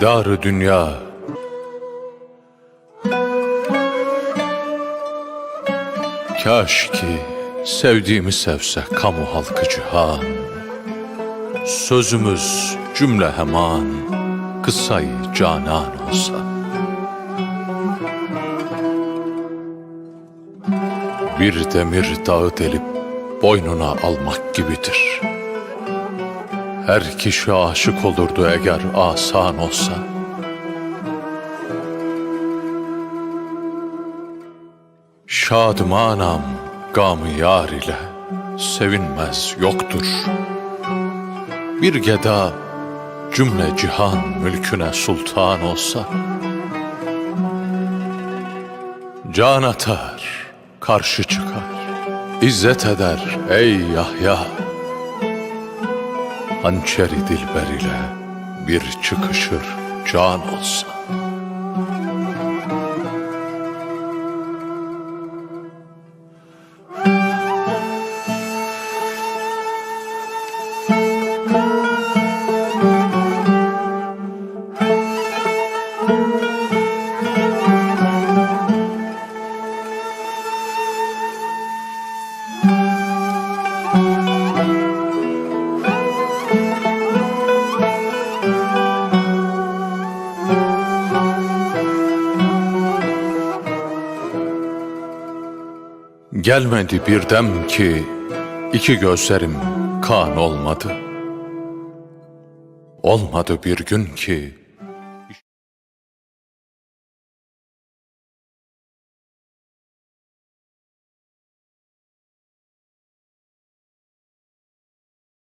Darı dünya. Kaş ki sevdiğimi sevse kamu halkı cihan. Sözümüz cümle heman Kıssayı canan olsa. Bir demir dağı delip boynuna almak gibidir Her kişi aşık olurdu eğer asan olsa. Şadmanam gamı yar ile sevinmez yoktur. Bir geda cümle cihan mülküne sultan olsa. Can atar, karşı çıkar, izzet eder ey Yahya Hançeri dilber ile bir çıkışır can olsa Gelmedi bir dem ki iki gözlerim kan olmadı. Olmadı bir gün ki